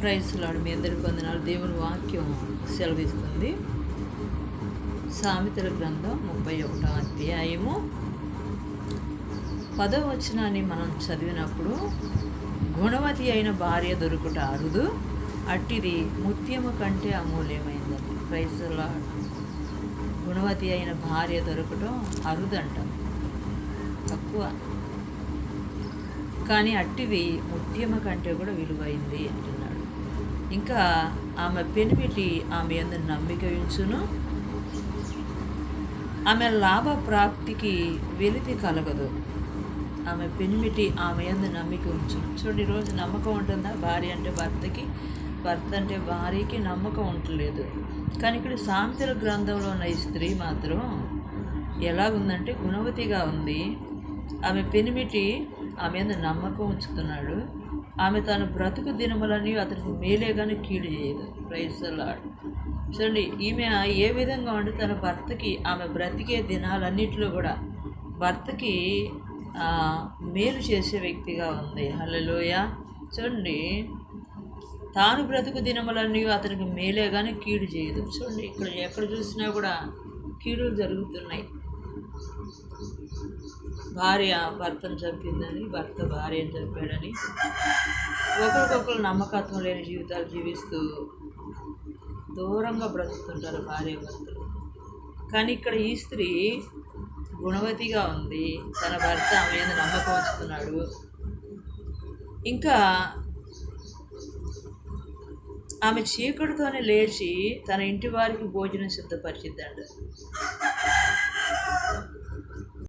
ప్రైస్లాడు మీ అందరి పొందినాలు దేవుని వాక్యం సెలవిస్తుంది. సామెతల గ్రంథం ముప్పై ఒకటో అధ్యాయము. పదో వచనాన్ని మనం చదివినప్పుడు గుణవతి అయిన భార్య దొరుకుట అరుదు అట్టిది ముత్యము కంటే అమూల్యమైందని ప్రైజ్లా గుణవతి అయిన భార్య దొరకటం అరుదంట. తక్కువ. కానీ అట్టిది ముత్యమ కంటే కూడా విలువైంది అంటున్నాడు. ఇంకా ఆమె పెనిమిటి ఆమె ఎందు నమ్మిక ఉంచును. ఆమె లాభ ప్రాప్తికి వెలితి కలగదు. ఆమె పెనిమిటి ఆమె ఎందు నమ్మిక ఉంచు చూడండి ఈరోజు నమ్మకం ఉంటుందా? భార్య అంటే భర్తకి భర్త అంటే భార్యకి నమ్మకం ఉండలేదు కానీ ఇక్కడ సామెతల గ్రంథంలో ఉన్న ఈ స్త్రీ మాత్రం ఎలా ఉందంటే గుణవతిగా ఉంది. ఆమె పెనిమిటి ఆమె మీద నమ్మకం ఉంచుతున్నాడు. ఆమె తాను బ్రతుకు దినములని అతనికి మేలే కానీ కీడు చేయదు. ప్రైజలాడు చూడండి ఈమె ఏ విధంగా ఉండి తన భర్తకి ఆమె బ్రతికే దినాలన్నింటిలో కూడా భర్తకి మేలు చేసే వ్యక్తిగా ఉంది. హలలోయ చూడండి తాను బ్రతుకు దినములన్నీ అతనికి మేలే కానీ కీడు చేయదు. చూడండి ఇక్కడ ఎక్కడ చూసినా కూడా కీడులు జరుగుతున్నాయి. భార్య భర్తను చంపిందని భర్త భార్యను చంపాడని ఒకరికొకరు నమ్మకత్వం లేని జీవితాలు జీవిస్తూ దూరంగా బ్రతుకుతుంటారు భార్య భర్తలు. కానీ ఇక్కడ ఈ స్త్రీ గుణవతిగా ఉంది. తన భర్త ఆమె మీద నమ్మకం ఉంచుతున్నాడు. ఇంకా ఆమె చీకటితోనే లేచి తన ఇంటి వారికి భోజనం సిద్ధపరిచిద్దండి